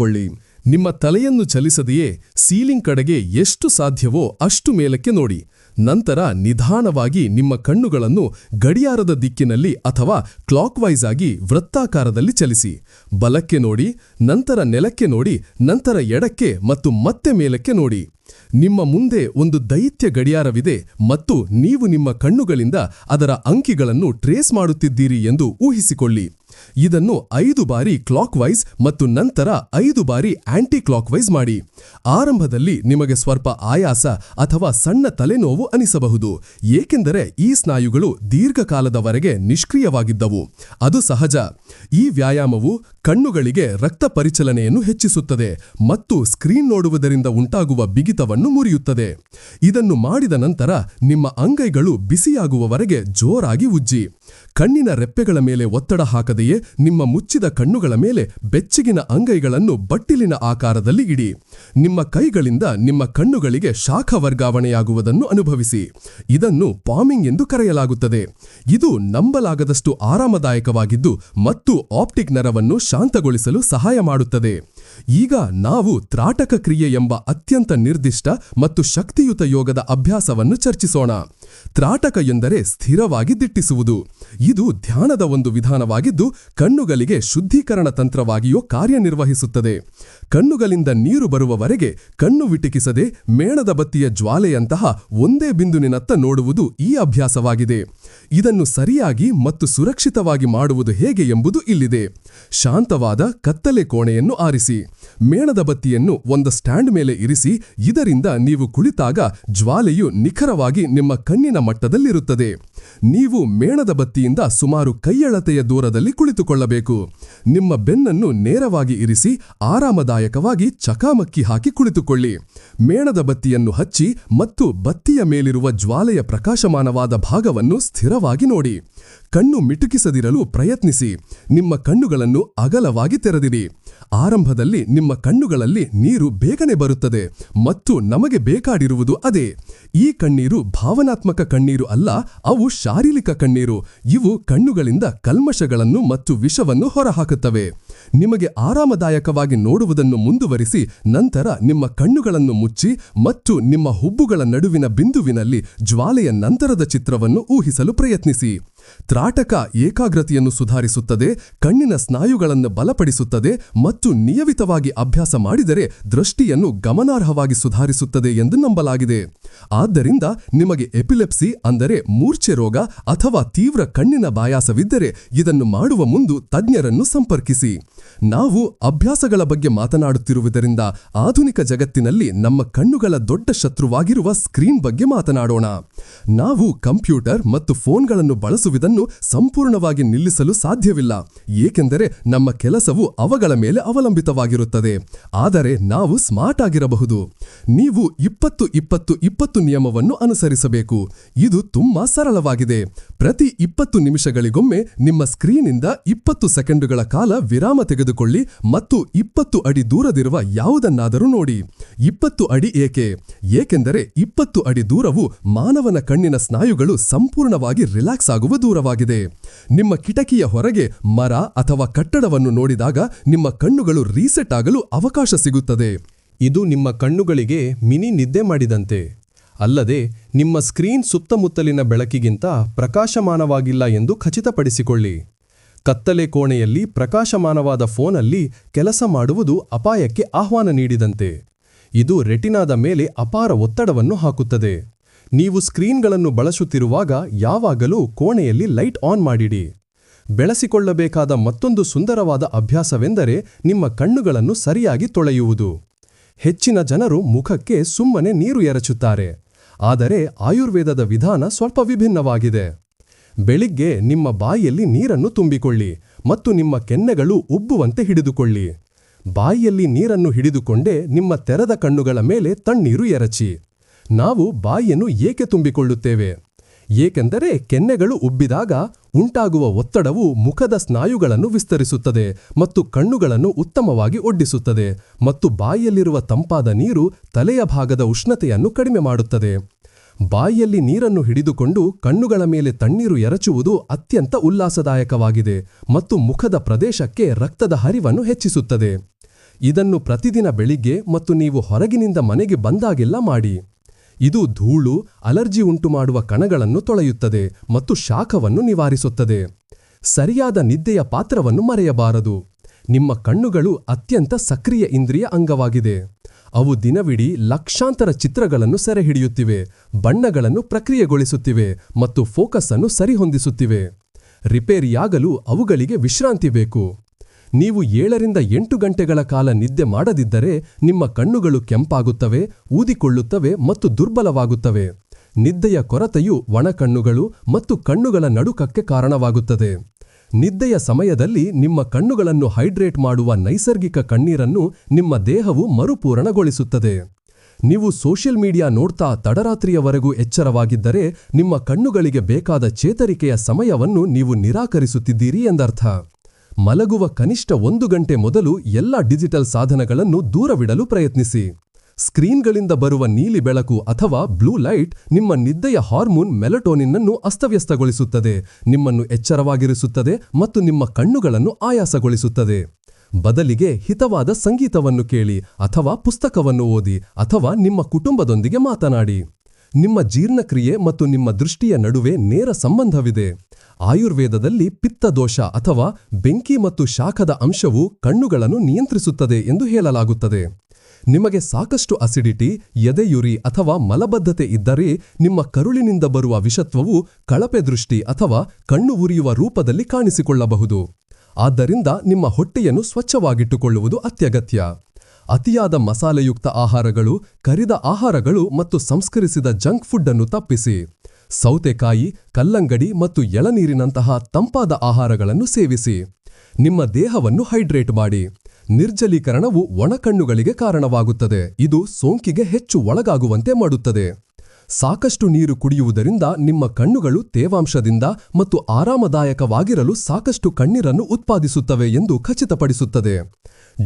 ನಿಮ್ಮ ತಲೆಯನ್ನು ಚಲಿಸದೆಯೇ ಸೀಲಿಂಗ್ ಕಡೆಗೆ ಎಷ್ಟು ಸಾಧ್ಯವೋ ಅಷ್ಟು ಮೇಲಕ್ಕೆ ನೋಡಿ. ನಂತರ ನಿಧಾನವಾಗಿ ನಿಮ್ಮ ಕಣ್ಣುಗಳನ್ನು ಗಡಿಯಾರದ ದಿಕ್ಕಿನಲ್ಲಿ ಅಥವಾ ಕ್ಲಾಕ್ವೈಸ್ ಆಗಿ ವೃತ್ತಾಕಾರದಲ್ಲಿ ಚಲಿಸಿ. ಬಲಕ್ಕೆ ನೋಡಿ, ನಂತರ ನೆಲಕ್ಕೆ ನೋಡಿ, ನಂತರ ಎಡಕ್ಕೆ ಮತ್ತು ಮತ್ತೆ ಮೇಲಕ್ಕೆ ನೋಡಿ. ನಿಮ್ಮ ಮುಂದೆ ಒಂದು ದೈತ್ಯ ಗಡಿಯಾರವಿದೆ ಮತ್ತು ನೀವು ನಿಮ್ಮ ಕಣ್ಣುಗಳಿಂದ ಅದರ ಅಂಕಿಗಳನ್ನು ಟ್ರೇಸ್ ಮಾಡುತ್ತಿದ್ದೀರಿ ಎಂದು ಊಹಿಸಿಕೊಳ್ಳಿ. ಇದನ್ನು ಐದು ಬಾರಿ ಕ್ಲಾಕ್ ವೈಸ್ ಮತ್ತು ನಂತರ ಐದು ಬಾರಿ ಆಂಟಿ ಕ್ಲಾಕ್ವೈಸ್ ಮಾಡಿ. ಆರಂಭದಲ್ಲಿ ನಿಮಗೆ ಸ್ವಲ್ಪ ಆಯಾಸ ಅಥವಾ ಸಣ್ಣ ತಲೆನೋವು ಅನಿಸಬಹುದು. ಏಕೆಂದರೆ ಈ ಸ್ನಾಯುಗಳು ದೀರ್ಘಕಾಲದವರೆಗೆ ನಿಷ್ಕ್ರಿಯವಾಗಿದ್ದವು. ಅದು ಸಹಜ. ಈ ವ್ಯಾಯಾಮವು ಕಣ್ಣುಗಳಿಗೆ ರಕ್ತ ಪರಿಚಲನೆಯನ್ನು ಹೆಚ್ಚಿಸುತ್ತದೆ ಮತ್ತು ಸ್ಕ್ರೀನ್ ನೋಡುವುದರಿಂದ ಉಂಟಾಗುವ ಬಿಗಿತವನ್ನು ಮುರಿಯುತ್ತದೆ. ಇದನ್ನು ಮಾಡಿದ ನಂತರ ನಿಮ್ಮ ಅಂಗೈಗಳು ಬಿಸಿಯಾಗುವವರೆಗೆ ಜೋರಾಗಿ ಉಜ್ಜಿ. ಕಣ್ಣಿನ ರೆಪ್ಪೆಗಳ ಮೇಲೆ ಒತ್ತಡ ಹಾಕದೆಯೇ ನಿಮ್ಮ ಮುಚ್ಚಿದ ಕಣ್ಣುಗಳ ಮೇಲೆ ಬೆಚ್ಚಗಿನ ಅಂಗೈಗಳನ್ನು ಬಟ್ಟಿಲಿನ ಆಕಾರದಲ್ಲಿ ಇಡಿ. ನಿಮ್ಮ ಕೈಗಳಿಂದ ನಿಮ್ಮ ಕಣ್ಣುಗಳಿಗೆ ಶಾಖ ವರ್ಗಾವಣೆಯಾಗುವುದನ್ನು ಅನುಭವಿಸಿ. ಇದನ್ನು ಪಾಮಿಂಗ್ ಎಂದು ಕರೆಯಲಾಗುತ್ತದೆ. ಇದು ನಂಬಲಾಗದಷ್ಟು ಆರಾಮದಾಯಕವಾಗಿದ್ದು ಮತ್ತು ಆಪ್ಟಿಕ್ ನರವನ್ನು ಶಾಂತಗೊಳಿಸಲು ಸಹಾಯ ಮಾಡುತ್ತದೆ. ಈಗ ನಾವು ತ್ರಾಟಕ ಕ್ರಿಯೆ ಎಂಬ ಅತ್ಯಂತ ನಿರ್ದಿಷ್ಟ ಮತ್ತು ಶಕ್ತಿಯುತ ಯೋಗದ ಅಭ್ಯಾಸವನ್ನು ಚರ್ಚಿಸೋಣ. ತ್ರಾಟಕ ಎಂದರೆ ಸ್ಥಿರವಾಗಿ ದಿಟ್ಟಿಸುವುದು. ಇದು ಧ್ಯಾನದ ಒಂದು ವಿಧಾನವಾಗಿದ್ದು, ಕಣ್ಣುಗಳಿಗೆ ಶುದ್ಧೀಕರಣ ತಂತ್ರವಾಗಿಯೂ ಕಾರ್ಯನಿರ್ವಹಿಸುತ್ತದೆ. ಕಣ್ಣುಗಳಿಂದ ನೀರು ಬರುವವರೆಗೆ ಕಣ್ಣು ವಿಟಿಕಿಸದೆ ಮೇಣದ ಬತ್ತಿಯ ಜ್ವಾಲೆಯಂತಹ ಒಂದೇ ಬಿಂದುವಿನತ್ತ ನೋಡುವುದು ಈ ಅಭ್ಯಾಸವಾಗಿದೆ. ಇದನ್ನು ಸರಿಯಾಗಿ ಮತ್ತು ಸುರಕ್ಷಿತವಾಗಿ ಮಾಡುವುದು ಹೇಗೆ ಎಂಬುದು ಇಲ್ಲಿದೆ. ಶಾಂತವಾದ ಕತ್ತಲೆ ಕೋಣೆಯನ್ನು ಆರಿಸಿ. ಮೇಣದ ಬತ್ತಿಯನ್ನು ಒಂದು ಸ್ಟ್ಯಾಂಡ್ ಮೇಲೆ ಇರಿಸಿ, ಇದರಿಂದ ನೀವು ಕುಳಿತಾಗ ಜ್ವಾಲೆಯು ನಿಖರವಾಗಿ ನಿಮ್ಮ ಕಣ್ಣಿನ ಮಟ್ಟದಲ್ಲಿರುತ್ತದೆ. ನೀವು ಮೇಣದ ಬತ್ತಿಯಿಂದ ಸುಮಾರು ಕೈಯಳತೆಯ ದೂರದಲ್ಲಿ ಕುಳಿತುಕೊಳ್ಳಬೇಕು. ನಿಮ್ಮ ಬೆನ್ನನ್ನು ನೇರವಾಗಿ ಇರಿಸಿ, ಆರಾಮದಾಯಕವಾಗಿ ಚಕಾಮಕ್ಕಿ ಹಾಕಿ ಕುಳಿತುಕೊಳ್ಳಿ. ಮೇಣದ ಬತ್ತಿಯನ್ನು ಹಚ್ಚಿ ಮತ್ತು ಬತ್ತಿಯ ಮೇಲಿರುವ ಜ್ವಾಲೆಯ ಪ್ರಕಾಶಮಾನವಾದ ಭಾಗವನ್ನು ಸ್ಥಿರವಾಗಿ ನೋಡಿ. ಕಣ್ಣು ಮಿಟುಕಿಸದಿರಲು ಪ್ರಯತ್ನಿಸಿ. ನಿಮ್ಮ ಕಣ್ಣುಗಳನ್ನು ಅಗಲವಾಗಿ ತೆರೆದಿರಿ ಆರಂಭದಲ್ಲಿ ನಿಮ್ಮ ಕಣ್ಣುಗಳಲ್ಲಿ ನೀರು ಬೇಗನೆ ಬರುತ್ತದೆ ಮತ್ತು ನಮಗೆ ಬೇಕಾಡಿರುವುದು ಅದೇ. ಈ ಕಣ್ಣೀರು ಭಾವನಾತ್ಮಕ ಕಣ್ಣೀರು ಅಲ್ಲ, ಅವು ಶಾರೀರಿಕ ಕಣ್ಣೀರು. ಇವು ಕಣ್ಣುಗಳಿಂದ ಕಲ್ಮಶಗಳನ್ನು ಮತ್ತು ವಿಷವನ್ನು ಹೊರಹಾಕುತ್ತವೆ. ನಿಮಗೆ ಆರಾಮದಾಯಕವಾಗಿ ನೋಡುವುದನ್ನು ಮುಂದುವರಿಸಿ, ನಂತರ ನಿಮ್ಮ ಕಣ್ಣುಗಳನ್ನು ಮುಚ್ಚಿ ಮತ್ತು ನಿಮ್ಮ ಹುಬ್ಬುಗಳ ನಡುವಿನ ಬಿಂದುವಿನಲ್ಲಿ ಜ್ವಾಲೆಯ ನಂತರದ ಚಿತ್ರವನ್ನು ಊಹಿಸಲು ಪ್ರಯತ್ನಿಸಿ. ತ್ರಾಟಕ ಏಕಾಗ್ರತೆಯನ್ನು ಸುಧಾರಿಸುತ್ತದೆ, ಕಣ್ಣಿನ ಸ್ನಾಯುಗಳನ್ನು ಬಲಪಡಿಸುತ್ತದೆ ಮತ್ತು ನಿಯಮಿತವಾಗಿ ಅಭ್ಯಾಸ ಮಾಡಿದರೆ ದೃಷ್ಟಿಯನ್ನು ಗಮನಾರ್ಹವಾಗಿ ಸುಧಾರಿಸುತ್ತದೆ ಎಂದು ನಂಬಲಾಗಿದೆ. ಆದ್ದರಿಂದ ನಿಮಗೆ ಎಪಿಲೆಪ್ಸಿ ಅಂದರೆ ಮೂರ್ಛೆ ರೋಗ ಅಥವಾ ತೀವ್ರ ಕಣ್ಣಿನ ಬಾಯಾಸವಿದ್ದರೆ ಇದನ್ನು ಮಾಡುವ ಮುಂದು ತಜ್ಞರನ್ನು ಸಂಪರ್ಕಿಸಿ. ನಾವು ಅಭ್ಯಾಸಗಳ ಬಗ್ಗೆ ಮಾತನಾಡುತ್ತಿರುವುದರಿಂದ ಆಧುನಿಕ ಜಗತ್ತಿನಲ್ಲಿ ನಮ್ಮ ಕಣ್ಣುಗಳ ದೊಡ್ಡ ಶತ್ರುವಾಗಿರುವ ಸ್ಕ್ರೀನ್ ಬಗ್ಗೆ ಮಾತನಾಡೋಣ. ನಾವು ಕಂಪ್ಯೂಟರ್ ಮತ್ತು ಫೋನ್ಗಳನ್ನು ಬಳಸುವುದನ್ನು ಸಂಪೂರ್ಣವಾಗಿ ನಿಲ್ಲಿಸಲು ಸಾಧ್ಯವಿಲ್ಲ. ಏಕೆಂದರೆ ನಮ್ಮ ಕೆಲಸವು ಅವಗಳ ಮೇಲೆ ಅವಲಂಬಿತವಾಗಿರುತ್ತದೆ. ಆದರೆ ನಾವು ಸ್ಮಾರ್ಟ್ ಆಗಿರಬಹುದು. ನೀವು ಇಪ್ಪತ್ತು ಇಪ್ಪತ್ತು ಇಪ್ಪತ್ತು ನಿಯಮವನ್ನು ಅನುಸರಿಸಬೇಕು. ಇದು ತುಂಬಾ ಸರಳವಾಗಿದೆ. ಪ್ರತಿ ಇಪ್ಪತ್ತು ನಿಮಿಷಗಳಿಗೊಮ್ಮೆ ನಿಮ್ಮ ಸ್ಕ್ರೀನಿಂದ ಇಪ್ಪತ್ತು ಸೆಕೆಂಡುಗಳ ಕಾಲ ವಿರಾಮ ತೆಗೆದುಕೊಳ್ಳಿ ಮತ್ತು ಇಪ್ಪತ್ತು ಅಡಿ ದೂರದಿರುವ ಯಾವುದನ್ನಾದರೂ ನೋಡಿ. ಇಪ್ಪತ್ತು ಅಡಿ ಏಕೆ? ಏಕೆಂದರೆ ಇಪ್ಪತ್ತು ಅಡಿ ದೂರವು ಮಾನವನ ಕಣ್ಣಿನ ಸ್ನಾಯುಗಳು ಸಂಪೂರ್ಣವಾಗಿ ರಿಲ್ಯಾಕ್ಸ್ ಆಗುವ ದೂರವಾಗಿದೆ. ನಿಮ್ಮ ಕಿಟಕಿಯ ಹೊರಗೆ ಮರ ಅಥವಾ ಕಟ್ಟಡವನ್ನು ನೋಡಿದಾಗ ನಿಮ್ಮ ಕಣ್ಣುಗಳು ರೀಸೆಟ್ ಆಗಲು ಅವಕಾಶ ಸಿಗುತ್ತದೆ. ಇದು ನಿಮ್ಮ ಕಣ್ಣುಗಳಿಗೆ ಮಿನಿ ನಿದ್ದೆ ಮಾಡಿದಂತೆ. ಅಲ್ಲದೆ, ನಿಮ್ಮ ಸ್ಕ್ರೀನ್ ಸುತ್ತಮುತ್ತಲಿನ ಬೆಳಕಿಗಿಂತ ಪ್ರಕಾಶಮಾನವಾಗಿಲ್ಲ ಎಂದು ಖಚಿತಪಡಿಸಿಕೊಳ್ಳಿ. ಕತ್ತಲೆ ಕೋಣೆಯಲ್ಲಿ ಪ್ರಕಾಶಮಾನವಾದ ಫೋನಲ್ಲಿ ಕೆಲಸ ಮಾಡುವುದು ಅಪಾಯಕ್ಕೆ ಆಹ್ವಾನ ನೀಡಿದಂತೆ. ಇದು ರೆಟಿನಾದ ಮೇಲೆ ಅಪಾರ ಒತ್ತಡವನ್ನು ಹಾಕುತ್ತದೆ. ನೀವು ಸ್ಕ್ರೀನ್ಗಳನ್ನು ಬಳಸುತ್ತಿರುವಾಗ ಯಾವಾಗಲೂ ಕೋಣೆಯಲ್ಲಿ ಲೈಟ್ ಆನ್ ಮಾಡಿಡಿ. ಬೆಳೆಸಿಕೊಳ್ಳಬೇಕಾದ ಮತ್ತೊಂದು ಸುಂದರವಾದ ಅಭ್ಯಾಸವೆಂದರೆ ನಿಮ್ಮ ಕಣ್ಣುಗಳನ್ನು ಸರಿಯಾಗಿ ತೊಳೆಯುವುದು. ಹೆಚ್ಚಿನ ಜನರು ಮುಖಕ್ಕೆ ಸುಮ್ಮನೆ ನೀರು ಎರಚುತ್ತಾರೆ. ಆದರೆ ಆಯುರ್ವೇದದ ವಿಧಾನ ಸ್ವಲ್ಪ ವಿಭಿನ್ನವಾಗಿದೆ. ಬೆಳಿಗ್ಗೆ ನಿಮ್ಮ ಬಾಯಿಯಲ್ಲಿ ನೀರನ್ನು ತುಂಬಿಕೊಳ್ಳಿ ಮತ್ತು ನಿಮ್ಮ ಕೆನ್ನೆಗಳು ಉಬ್ಬುವಂತೆ ಹಿಡಿದುಕೊಳ್ಳಿ. ಬಾಯಿಯಲ್ಲಿ ನೀರನ್ನು ಹಿಡಿದುಕೊಂಡೇ ನಿಮ್ಮ ತೆರೆದ ಕಣ್ಣುಗಳ ಮೇಲೆ ತಣ್ಣೀರು ಎರಚಿ. ನಾವು ಬಾಯಿಯನ್ನು ಏಕೆ ತುಂಬಿಕೊಳ್ಳುತ್ತೇವೆ? ಏಕೆಂದರೆ ಕೆನ್ನೆಗಳು ಉಬ್ಬಿದಾಗ ಉಂಟಾಗುವ ಒತ್ತಡವು ಮುಖದ ಸ್ನಾಯುಗಳನ್ನು ವಿಸ್ತರಿಸುತ್ತದೆ ಮತ್ತು ಕಣ್ಣುಗಳನ್ನು ಉತ್ತಮವಾಗಿ ಒಡ್ಡಿಸುತ್ತದೆ ಮತ್ತು ಬಾಯಿಯಲ್ಲಿರುವ ತಂಪಾದ ನೀರು ತಲೆಯ ಭಾಗದ ಉಷ್ಣತೆಯನ್ನು ಕಡಿಮೆ ಮಾಡುತ್ತದೆ. ಬಾಯಿಯಲ್ಲಿ ನೀರನ್ನು ಹಿಡಿದುಕೊಂಡು ಕಣ್ಣುಗಳ ಮೇಲೆ ತಣ್ಣೀರು ಎರಚುವುದು ಅತ್ಯಂತ ಉಲ್ಲಾಸದಾಯಕವಾಗಿದೆ ಮತ್ತು ಮುಖದ ಪ್ರದೇಶಕ್ಕೆ ರಕ್ತದ ಹರಿವನ್ನು ಹೆಚ್ಚಿಸುತ್ತದೆ. ಇದನ್ನು ಪ್ರತಿದಿನ ಬೆಳಿಗ್ಗೆ ಮತ್ತು ನೀವು ಹೊರಗಿನಿಂದ ಮನೆಗೆ ಬಂದಾಗೆಲ್ಲ ಮಾಡಿ. ಇದು ಧೂಳು, ಅಲರ್ಜಿ ಉಂಟುಮಾಡುವ ಕಣಗಳನ್ನು ತೊಳೆಯುತ್ತದೆ ಮತ್ತು ಶಾಖವನ್ನು ನಿವಾರಿಸುತ್ತದೆ. ಸರಿಯಾದ ನಿದ್ದೆಯ ಪಾತ್ರವನ್ನು ಮರೆಯಬಾರದು. ನಿಮ್ಮ ಕಣ್ಣುಗಳು ಅತ್ಯಂತ ಸಕ್ರಿಯ ಇಂದ್ರಿಯ ಅಂಗವಾಗಿದೆ. ಅವು ದಿನವಿಡೀ ಲಕ್ಷಾಂತರ ಚಿತ್ರಗಳನ್ನು ಸೆರೆಹಿಡಿಯುತ್ತಿವೆ, ಬಣ್ಣಗಳನ್ನು ಪ್ರಕ್ರಿಯೆಗೊಳಿಸುತ್ತಿವೆ ಮತ್ತು ಫೋಕಸ್ ಅನ್ನು ಸರಿಹೊಂದಿಸುತ್ತಿವೆ. ರಿಪೇರಿಯಾಗಲು ಅವುಗಳಿಗೆ ವಿಶ್ರಾಂತಿ ಬೇಕು. ನೀವು ಏಳರಿಂದ ಎಂಟು ಗಂಟೆಗಳ ಕಾಲ ನಿದ್ದೆ ಮಾಡದಿದ್ದರೆ ನಿಮ್ಮ ಕಣ್ಣುಗಳು ಕೆಂಪಾಗುತ್ತವೆ, ಊದಿಕೊಳ್ಳುತ್ತವೆ ಮತ್ತು ದುರ್ಬಲವಾಗುತ್ತವೆ. ನಿದ್ದೆಯ ಕೊರತೆಯು ಒಣಕಣ್ಣುಗಳು ಮತ್ತು ಕಣ್ಣುಗಳ ನಡುಕಕ್ಕೆ ಕಾರಣವಾಗುತ್ತದೆ. ನಿದ್ದೆಯ ಸಮಯದಲ್ಲಿ ನಿಮ್ಮ ಕಣ್ಣುಗಳನ್ನು ಹೈಡ್ರೇಟ್ ಮಾಡುವ ನೈಸರ್ಗಿಕ ಕಣ್ಣೀರನ್ನು ನಿಮ್ಮ ದೇಹವು ಮರುಪೂರಣಗೊಳಿಸುತ್ತದೆ. ನೀವು ಸೋಷಿಯಲ್ ಮೀಡಿಯಾ ನೋಡ್ತಾ ತಡರಾತ್ರಿಯವರೆಗೂ ಎಚ್ಚರವಾಗಿದ್ದರೆ ನಿಮ್ಮ ಕಣ್ಣುಗಳಿಗೆ ಬೇಕಾದ ಚೇತರಿಕೆಯ ಸಮಯವನ್ನು ನೀವು ನಿರಾಕರಿಸುತ್ತಿದ್ದೀರಿ ಎಂದರ್ಥ. ಮಲಗುವ ಕನಿಷ್ಠ ಒಂದು ಗಂಟೆ ಮೊದಲು ಎಲ್ಲ ಡಿಜಿಟಲ್ ಸಾಧನಗಳನ್ನು ದೂರವಿಡಲು ಪ್ರಯತ್ನಿಸಿ. ಸ್ಕ್ರೀನ್ಗಳಿಂದ ಬರುವ ನೀಲಿ ಬೆಳಕು ಅಥವಾ ಬ್ಲೂ ಲೈಟ್ ನಿಮ್ಮ ನಿದ್ದೆಯ ಹಾರ್ಮೋನ್ ಮೆಲಟೋನಿನ್ನನ್ನು ಅಸ್ತವ್ಯಸ್ತಗೊಳಿಸುತ್ತದೆ. ನಿಮ್ಮನ್ನು ಎಚ್ಚರವಾಗಿರಿಸುತ್ತದೆ ಮತ್ತು ನಿಮ್ಮ ಕಣ್ಣುಗಳನ್ನು ಆಯಾಸಗೊಳಿಸುತ್ತದೆ. ಬದಲಿಗೆ ಹಿತವಾದ ಸಂಗೀತವನ್ನು ಕೇಳಿ ಅಥವಾ ಪುಸ್ತಕವನ್ನು ಓದಿ ಅಥವಾ ನಿಮ್ಮ ಕುಟುಂಬದೊಂದಿಗೆ ಮಾತನಾಡಿ. ನಿಮ್ಮ ಜೀರ್ಣಕ್ರಿಯೆ ಮತ್ತು ನಿಮ್ಮ ದೃಷ್ಟಿಯ ನಡುವೆ ನೇರ ಸಂಬಂಧವಿದೆ. ಆಯುರ್ವೇದದಲ್ಲಿ ಪಿತ್ತದೋಷ ಅಥವಾ ಬೆಂಕಿ ಮತ್ತು ಶಾಖದ ಅಂಶವು ಕಣ್ಣುಗಳನ್ನು ನಿಯಂತ್ರಿಸುತ್ತದೆ ಎಂದು ಹೇಳಲಾಗುತ್ತದೆ. ನಿಮಗೆ ಸಾಕಷ್ಟು ಅಸಿಡಿಟಿ ಎದೆಯುರಿ ಅಥವಾ ಮಲಬದ್ಧತೆ ಇದ್ದರೆ ನಿಮ್ಮ ಕರುಳಿನಿಂದ ಬರುವ ವಿಷತ್ವವು ಕಳಪೆ ದೃಷ್ಟಿ ಅಥವಾ ಕಣ್ಣು ಉರಿಯುವ ರೂಪದಲ್ಲಿ ಕಾಣಿಸಿಕೊಳ್ಳಬಹುದು. ಆದ್ದರಿಂದ ನಿಮ್ಮ ಹೊಟ್ಟೆಯನ್ನು ಸ್ವಚ್ಛವಾಗಿಟ್ಟುಕೊಳ್ಳುವುದು ಅತ್ಯಗತ್ಯ. ಅತಿಯಾದ ಮಸಾಲೆಯುಕ್ತ ಆಹಾರಗಳು, ಕರಿದ ಆಹಾರಗಳು ಮತ್ತು ಸಂಸ್ಕರಿಸಿದ ಜಂಕ್ ಫುಡ್ ಅನ್ನು ತಪ್ಪಿಸಿ. ಸೌತೆಕಾಯಿ, ಕಲ್ಲಂಗಡಿ ಮತ್ತು ಎಳನೀರಿನಂತಹ ತಂಪಾದ ಆಹಾರಗಳನ್ನು ಸೇವಿಸಿ. ನಿಮ್ಮ ದೇಹವನ್ನು ಹೈಡ್ರೇಟ್ ಮಾಡಿ. ನಿರ್ಜಲೀಕರಣವು ಒಣಕಣ್ಣುಗಳಿಗೆ ಕಾರಣವಾಗುತ್ತದೆ. ಇದು ಸೋಂಕಿಗೆ ಹೆಚ್ಚು ಒಳಗಾಗುವಂತೆ ಮಾಡುತ್ತದೆ. ಸಾಕಷ್ಟು ನೀರು ಕುಡಿಯುವುದರಿಂದ ನಿಮ್ಮ ಕಣ್ಣುಗಳು ತೇವಾಂಶದಿಂದ ಮತ್ತು ಆರಾಮದಾಯಕವಾಗಿರಲು ಸಾಕಷ್ಟು ಕಣ್ಣೀರನ್ನು ಉತ್ಪಾದಿಸುತ್ತವೆ ಎಂದು ಖಚಿತಪಡಿಸುತ್ತದೆ.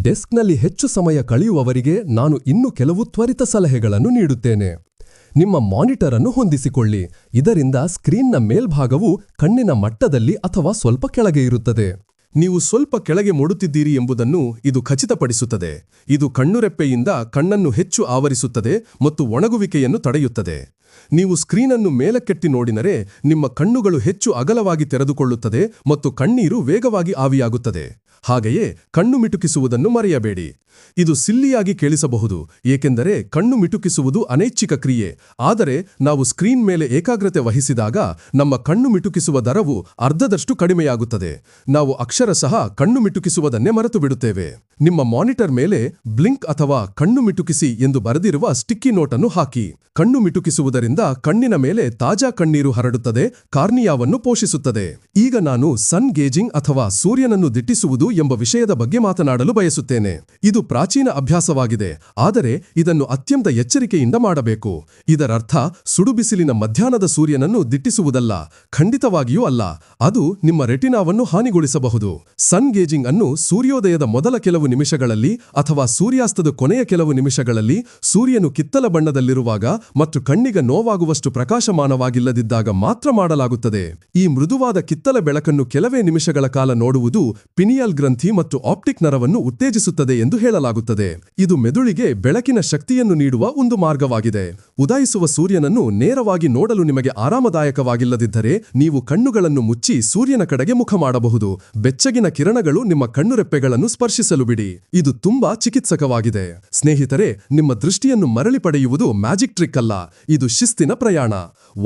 ಡೆಸ್ಕ್ನಲ್ಲಿ ಹೆಚ್ಚು ಸಮಯ ಕಳೆಯುವವರಿಗೆ ನಾನು ಇನ್ನೂ ಕೆಲವು ತ್ವರಿತ ಸಲಹೆಗಳನ್ನು ನೀಡುತ್ತೇನೆ. ನಿಮ್ಮ ಮಾನಿಟರ್ ಅನ್ನು ಹೊಂದಿಸಿಕೊಳ್ಳಿ. ಇದರಿಂದ ಸ್ಕ್ರೀನ್ನ ಮೇಲ್ಭಾಗವು ಕಣ್ಣಿನ ಮಟ್ಟದಲ್ಲಿ ಅಥವಾ ಸ್ವಲ್ಪ ಕೆಳಗೆ ಇರುತ್ತದೆ. ನೀವು ಸ್ವಲ್ಪ ಕೆಳಗೆ ಮೂಡುತ್ತಿದ್ದೀರಿ ಎಂಬುದನ್ನು ಇದು ಖಚಿತಪಡಿಸುತ್ತದೆ. ಇದು ಕಣ್ಣುರೆಪ್ಪೆಯಿಂದ ಕಣ್ಣನ್ನು ಹೆಚ್ಚು ಆವರಿಸುತ್ತದೆ ಮತ್ತು ಒಣಗುವಿಕೆಯನ್ನು ತಡೆಯುತ್ತದೆ. ನೀವು ಸ್ಕ್ರೀನನ್ನು ಮೇಲಕ್ಕೆಟ್ಟಿ ನೋಡಿದರೆ ನಿಮ್ಮ ಕಣ್ಣುಗಳು ಹೆಚ್ಚು ಅಗಲವಾಗಿ ತೆರೆದುಕೊಳ್ಳುತ್ತದೆ ಮತ್ತು ಕಣ್ಣೀರು ವೇಗವಾಗಿ ಆವಿಯಾಗುತ್ತದೆ. ಹಾಗೆಯೇ ಕಣ್ಣು ಮಿಟುಕಿಸುವುದನ್ನು ಮರೆಯಬೇಡಿ. ಇದು ಸಿಲ್ಲಿಯಾಗಿ ಕೇಳಿಸಬಹುದು, ಏಕೆಂದರೆ ಕಣ್ಣು ಮಿಟುಕಿಸುವುದು ಅನೈಚ್ಛಿಕ ಕ್ರಿಯೆ. ಆದರೆ ನಾವು ಸ್ಕ್ರೀನ್ ಮೇಲೆ ಏಕಾಗ್ರತೆ ವಹಿಸಿದಾಗ ನಮ್ಮ ಕಣ್ಣು ಮಿಟುಕಿಸುವ ದರವು ಅರ್ಧದಷ್ಟು ಕಡಿಮೆಯಾಗುತ್ತದೆ. ನಾವು ಅಕ್ಷರಶಃ ಕಣ್ಣು ಮಿಟುಕಿಸುವುದನ್ನೇ ಮರೆತು ಬಿಡುತ್ತೇವೆ ನಿಮ್ಮ ಮಾನಿಟರ್ ಮೇಲೆ ಬ್ಲಿಂಕ್ ಅಥವಾ ಕಣ್ಣು ಮಿಟುಕಿಸಿ ಎಂದು ಬರೆದಿರುವ ಸ್ಟಿಕ್ಕಿ ನೋಟನ್ನು ಹಾಕಿ. ಕಣ್ಣು ಮಿಟುಕಿಸುವುದರಿಂದ ಕಣ್ಣಿನ ಮೇಲೆ ತಾಜಾ ಕಣ್ಣೀರು ಹರಡುತ್ತದೆ, ಕಾರ್ನಿಯಾವನ್ನು ಪೋಷಿಸುತ್ತದೆ. ಈಗ ನಾನು ಸನ್ ಗೇಜಿಂಗ್ ಅಥವಾ ಸೂರ್ಯನನ್ನು ದಿಟ್ಟಿಸುವುದು ಎಂಬ ವಿಷಯದ ಬಗ್ಗೆ ಮಾತನಾಡಲು ಬಯಸುತ್ತೇನೆ. ಇದು ಪ್ರಾಚೀನ ಅಭ್ಯಾಸವಾಗಿದೆ, ಆದರೆ ಇದನ್ನು ಅತ್ಯಂತ ಎಚ್ಚರಿಕೆಯಿಂದ ಮಾಡಬೇಕು. ಇದರರ್ಥ, ಸುಡುಬಿಸಿಲಿನ ಮಧ್ಯಾಹ್ನದ ಸೂರ್ಯನನ್ನು ದಿಟ್ಟಿಸುವುದಲ್ಲ, ಖಂಡಿತವಾಗಿಯೂ ಅಲ್ಲ. ಅದು ನಿಮ್ಮ ರೆಟಿನಾವನ್ನು ಹಾನಿಗೊಳಿಸಬಹುದು. ಸನ್ ಗೇಜಿಂಗ್ ಅನ್ನು ಸೂರ್ಯೋದಯದ ಮೊದಲ ಕೆಲವು ನಿಮಿಷಗಳಲ್ಲಿ ಅಥವಾ ಸೂರ್ಯಾಸ್ತದ ಕೊನೆಯ ಕೆಲವು ನಿಮಿಷಗಳಲ್ಲಿ ಸೂರ್ಯನು ಕಿತ್ತಲ ಬಣ್ಣದಲ್ಲಿರುವಾಗ ಮತ್ತು ಕಣ್ಣಿಗೆ ನೋವಾಗುವಷ್ಟು ಪ್ರಕಾಶಮಾನವಾಗಿಲ್ಲದಿದ್ದಾಗ ಮಾತ್ರ ಮಾಡಲಾಗುತ್ತದೆ. ಈ ಮೃದುವಾದ ಕಿತ್ತಲ ಬೆಳಕನ್ನು ಕೆಲವೇ ನಿಮಿಷಗಳ ಕಾಲ ನೋಡುವುದು ಪಿನಿಯಲ್ ಗ್ರಂಥಿ ಮತ್ತು ಆಪ್ಟಿಕ್ ನರವನ್ನು ಉತ್ತೇಜಿಸುತ್ತದೆ ಎಂದು ಹೇಳಲಾಗುತ್ತದೆ. ಇದು ಮೆದುಳಿಗೆ ಬೆಳಕಿನ ಶಕ್ತಿಯನ್ನು ನೀಡುವ ಒಂದು ಮಾರ್ಗವಾಗಿದೆ. ಉದಯಿಸುವ ಸೂರ್ಯನನ್ನು ನೇರವಾಗಿ ನೋಡಲು ನಿಮಗೆ ಆರಾಮದಾಯಕವಾಗಿಲ್ಲದಿದ್ದರೆ ನೀವು ಕಣ್ಣುಗಳನ್ನು ಮುಚ್ಚಿ ಸೂರ್ಯನ ಕಡೆಗೆ ಮುಖ ಮಾಡಬಹುದು. ಬೆಚ್ಚಗಿನ ಕಿರಣಗಳು ನಿಮ್ಮ ಕಣ್ಣುರೆಪ್ಪೆಗಳನ್ನು ಸ್ಪರ್ಶಿಸಲು ಬಿಡಿ. ಇದು ತುಂಬಾ ಚಿಕಿತ್ಸಕವಾಗಿದೆ. ಸ್ನೇಹಿತರೆ, ನಿಮ್ಮ ದೃಷ್ಟಿಯನ್ನು ಮರಳಿ ಪಡೆಯುವುದು ಮ್ಯಾಜಿಕ್ ಟ್ರಿಕ್ ಅಲ್ಲ. ಇದು ಶಿಸ್ತಿನ ಪ್ರಯಾಣ.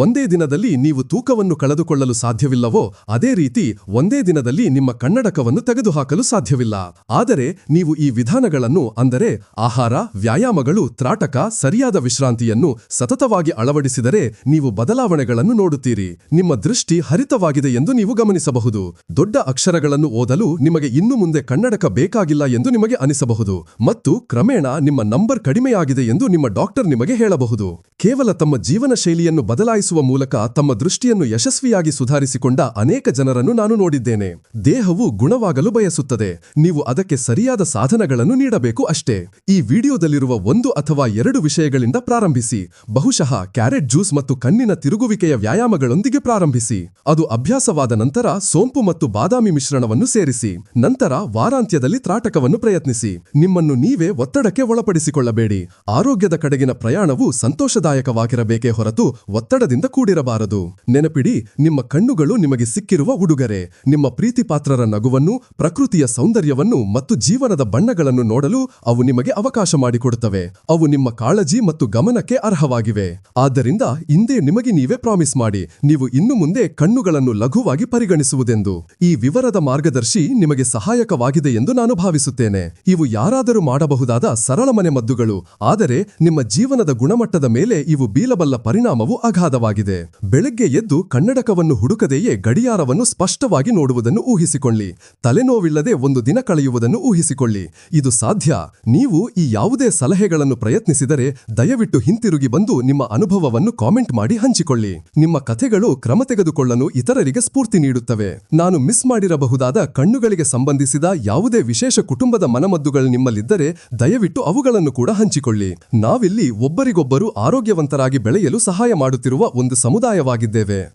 ಒಂದೇ ದಿನದಲ್ಲಿ ನೀವು ತೂಕವನ್ನು ಕಳೆದುಕೊಳ್ಳಲು ಸಾಧ್ಯವಿಲ್ಲವೋ, ಅದೇ ರೀತಿ ಒಂದೇ ದಿನದಲ್ಲಿ ನಿಮ್ಮ ಕನ್ನಡಕವನ್ನು ತೆಗೆದುಹಾಕಲು ಸಾಧ್ಯವಿಲ್ಲ. ಆದರೆ ನೀವು ಈ ವಿಧಾನಗಳನ್ನು ಅಂದರೆ ಆಹಾರ, ವ್ಯಾಯಾಮಗಳು, ತ್ರಾಟಕ, ಸರಿಯಾದ ವಿಶ್ರಾಂತಿಯನ್ನು ಸತತವಾಗಿ ಅಳವಡಿಸಿದರೆ ನೀವು ಬದಲಾವಣೆಗಳನ್ನು ನೋಡುತ್ತೀರಿ. ನಿಮ್ಮ ದೃಷ್ಟಿ ಹರಿತವಾಗಿದೆ ಎಂದು ನೀವು ಗಮನಿಸಬಹುದು. ದೊಡ್ಡ ಅಕ್ಷರಗಳನ್ನು ಓದಲು ನಿಮಗೆ ಇನ್ನು ಮುಂದೆ ಕನ್ನಡಕ ಬೇಕಾಗಿಲ್ಲ ಎಂದು ನಿಮಗೆ ಅನಿಸಬಹುದು. ಮತ್ತು ಕ್ರಮೇಣ ನಿಮ್ಮ ನಂಬರ್ ಕಡಿಮೆಯಾಗಿದೆ ಎಂದು ನಿಮ್ಮ ಡಾಕ್ಟರ್ ನಿಮಗೆ ಹೇಳಬಹುದು. ಕೇವಲ ತಮ್ಮ ಜೀವನ ಶೈಲಿಯನ್ನು ಬದಲಾಯಿಸುವ ಮೂಲಕ ತಮ್ಮ ದೃಷ್ಟಿಯನ್ನು ಯಶಸ್ವಿಯಾಗಿ ಸುಧಾರಿಸಿಕೊಂಡ ಅನೇಕ ಜನರನ್ನು ನಾನು ನೋಡಿದ್ದೇನೆ. ದೇಹವು ಗುಣವಾಗಲು ಬಯಸುತ್ತದೆ. ನೀವು ಅದಕ್ಕೆ ಸರಿಯಾದ ಸಾಧನಗಳನ್ನು ನೀಡಬೇಕು ಅಷ್ಟೇ. ಈ ವಿಡಿಯೋದಲ್ಲಿರುವ ಒಂದು ಅಥವಾ ಎರಡು ವಿಷಯಗಳಿಂದ ಪ್ರಾರಂಭಿಸಿ. ಬಹುಶಃ ಕ್ಯಾರೆಟ್ ಜ್ಯೂಸ್ ಮತ್ತು ಕಣ್ಣಿನ ತಿರುಗುವಿಕೆಯ ವ್ಯಾಯಾಮಗಳೊಂದಿಗೆ ಪ್ರಾರಂಭಿಸಿ. ಅದು ಅಭ್ಯಾಸವಾದ ನಂತರ ಸೋಂಪು ಮತ್ತು ಬಾದಾಮಿ ಮಿಶ್ರಣವನ್ನು ಸೇರಿಸಿ. ನಂತರ ವಾರಾಂತ್ಯದಲ್ಲಿ ತ್ರಾಟಕವನ್ನು ಪ್ರಯತ್ನಿಸಿ. ನಿಮ್ಮನ್ನು ನೀವೇ ಒತ್ತಡಕ್ಕೆ ಒಳಪಡಿಸಿಕೊಳ್ಳಬೇಡಿ. ಆರೋಗ್ಯದ ಕಡೆಗಿನ ಪ್ರಯಾಣವು ಸಂತೋಷದಾಯಕವಾಗಿರಬೇಕೇ ಹೊರತು ಒತ್ತಡದಿಂದ ಕೂಡಿರಬಾರದು. ನೆನಪಿಡಿ, ನಿಮ್ಮ ಕಣ್ಣುಗಳು ನಿಮಗೆ ಸಿಕ್ಕಿರುವ ಉಡುಗೊರೆ. ನಿಮ್ಮ ಪ್ರೀತಿಪಾತ್ರರ ನಗುವನ್ನು, ಪ್ರಕೃತಿಯ ಸೌಂದರ್ಯವನ್ನು ಮತ್ತು ಜೀವನದ ಬಣ್ಣಗಳನ್ನು ನೋಡಲು ಅವು ನಿಮಗೆ ಅವಕಾಶ ಮಾಡಿಕೊಡುತ್ತವೆ. ಅವು ನಿಮ್ಮ ಕಾಳಜಿ ಮತ್ತು ಗಮನಕ್ಕೆ ಅರ್ಹವಾಗಿವೆ. ಆದ್ದರಿಂದ ಇಂದೇ ನಿಮಗೆ ನೀವೇ ಪ್ರಾಮಿಸ್ ಮಾಡಿ, ನೀವು ಇನ್ನು ಮುಂದೆ ಕಣ್ಣುಗಳನ್ನು ಲಘುವಾಗಿ ಪರಿಗಣಿಸುವುದೆಂದು. ಈ ವಿವರದ ಮಾರ್ಗದರ್ಶಿ ನಿಮಗೆ ಸಹಾಯಕವಾಗಿದೆ ಎಂದು ನಾನು ಭಾವಿಸುತ್ತೇನೆ. ಇವು ಯಾರಾದರೂ ಮಾಡಬಹುದಾದ ಸರಳ ಮನೆ ಮದ್ದುಗಳು ಆದರೆ ನಿಮ್ಮ ಜೀವನದ ಗುಣಮಟ್ಟದ ಮೇಲೆ ಇವು ಬೀಲಬಲ್ಲ ಪರಿಣಾಮವು ಅಗಾಧವಾಗಿದೆ. ಬೆಳಗ್ಗೆ ಎದ್ದು ಕನ್ನಡಕವನ್ನು ಹುಡುಕದೆಯೇ ಗಡಿಯಾರವನ್ನು ಸ್ಪಷ್ಟವಾಗಿ ನೋಡುವುದನ್ನು ಊಹಿಸಿಕೊಳ್ಳಿ. ತಲೆನೋವಿಲ್ಲದೆ ಒಂದು ದಿನ ಕಳೆಯುವುದನ್ನು ಊಹಿಸಿಕೊಳ್ಳಿ. ಇದು ಸಾಧ್ಯ. ನೀವು ಈ ಯಾವುದೇ ಸಲಹೆಗಳನ್ನು ಪ್ರಯತ್ನಿಸಿದರೆ ದಯವಿಟ್ಟು ಹಿಂತಿರುಗಿ ಬಂದು ನಿಮ್ಮ ಅನುಭವವನ್ನು ಕಾಮೆಂಟ್ ಮಾಡಿ ಹಂಚಿಕೊಳ್ಳಿ. ನಿಮ್ಮ ಕಥೆಗಳು ಕ್ರಮ ತೆಗೆದುಕೊಳ್ಳಲು ಇತರರಿಗೆ ಸ್ಫೂರ್ತಿ ನೀಡುತ್ತವೆ. ನಾನು ಮಿಸ್ ಮಾಡಿರಬಹುದಾದ ಕಣ್ಣುಗಳಿಗೆ ಸಂಬಂಧಿಸಿದ ಯಾವುದೇ ವಿಶೇಷ ಕುಟುಂಬದ ಮನಮದ್ದುಗಳು ನಿಮ್ಮಲ್ಲಿದ್ದರೆ ದಯವಿಟ್ಟು ಅವುಗಳನ್ನು ಕೂಡ ಹಂಚಿಕೊಳ್ಳಿ. ನಾವಿಲ್ಲಿ ಒಬ್ಬರಿಗೊಬ್ಬರು ಆರೋಗ್ಯವಂತರಾಗಿ ಬೆಳೆಯಲು ಸಹಾಯ ಮಾಡುತ್ತಿರುವ ಒಂದು ಸಮುದಾಯವಾಗಿದ್ದೇವೆ.